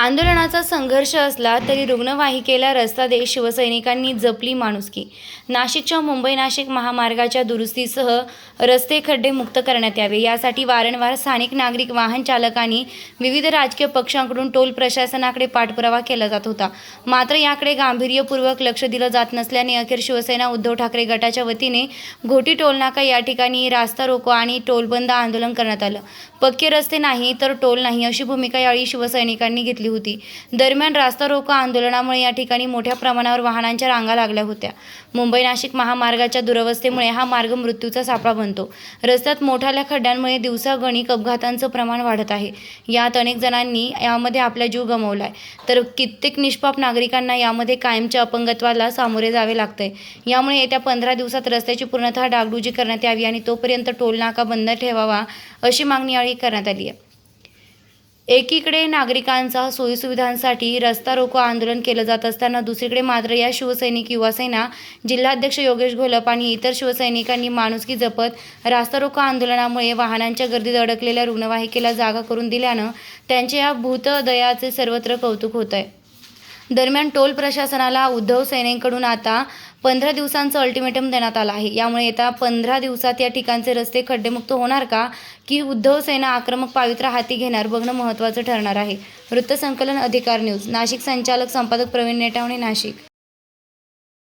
आंदोलनाचा संघर्ष असला तरी रुग्णवाहिकेला रस्ता देत शिवसैनिकांनी जपली माणुसकी. नाशिकच्या मुंबई नाशिक महामार्गाच्या दुरुस्तीसह रस्ते खड्डे मुक्त करण्यात यावे. यासाठी वारंवार स्थानिक नागरिक वाहन चालकांनी विविध राजकीय पक्षांकडून टोल प्रशासनाकडे पाठपुरावा केला जात होता. मात्र याकडे गांभीर्यपूर्वक लक्ष दिलं जात नसल्याने अखेर शिवसेना उद्धव ठाकरे गटाच्या वतीने घोटी टोलनाका या ठिकाणी रास्ता रोको आणि टोलबंद आंदोलन करण्यात आलं. पक्के रस्ते नाही तर टोल नाही अशी भूमिका यावेळी शिवसैनिकांनी घेतली होती. दरम्यान रास्ता रोको आंदोलनामुळे या ठिकाणी मोठ्या प्रमाणावर वाहनांच्या रांगा लागल्या होत्या. मुंबई नाशिक महामार्गाच्या दुरवस्थेमुळे हा मार्ग मृत्यूचा सापळा बनतो. रस्त्यात मोठ्या खड्ड्यांमुळे दिवसागणिक अपघातांचं प्रमाण वाढत आहे. यात अनेक जणांनी यामध्ये आपला जीव गमावलाय. तर कित्येक निष्पाप नागरिकांना यामध्ये कायमच्या अपंगत्वाला सामोरे जावे लागतंय. यामुळे येत्या पंधरा दिवसात रस्त्याची पूर्णतः डागडुजी करण्यात यावी आणि तोपर्यंत टोल नाका बंद ठेवावा अशी मागणी यावेळी करण्यात आली आहे. एकीकडे नागरिकांचा सोयीसुविधांसाठी रस्ता रोको आंदोलन केलं जात असताना दुसरीकडे मात्र या शिवसैनिक युवासेना जिल्हाध्यक्ष योगेश घोलप आणि इतर शिवसैनिकांनी माणुसकी जपत रास्ता रोको आंदोलनामुळे वाहनांच्या गर्दीत अडकलेल्या रुग्णवाहिकेला जागा करून दिल्यानं त्यांच्या या भूतदयाचे सर्वत्र कौतुक होत आहे दरम्यान टोल प्रशासनाला उद्धव सेनेकडून आता पंधरा दिवसांचं अल्टिमेटम देण्यात आलं आहे. यामुळे येत्या पंधरा दिवसात या ठिकाणचे रस्ते खड्डेमुक्त होणार का? की उद्धव सेना आक्रमक पावित्र्य हाती घेणार बघणं महत्त्वाचं ठरणार आहे. वृत्तसंकलन अधिकार न्यूज नाशिक संचालक संपादक प्रवीण नेटावणे नाशिक.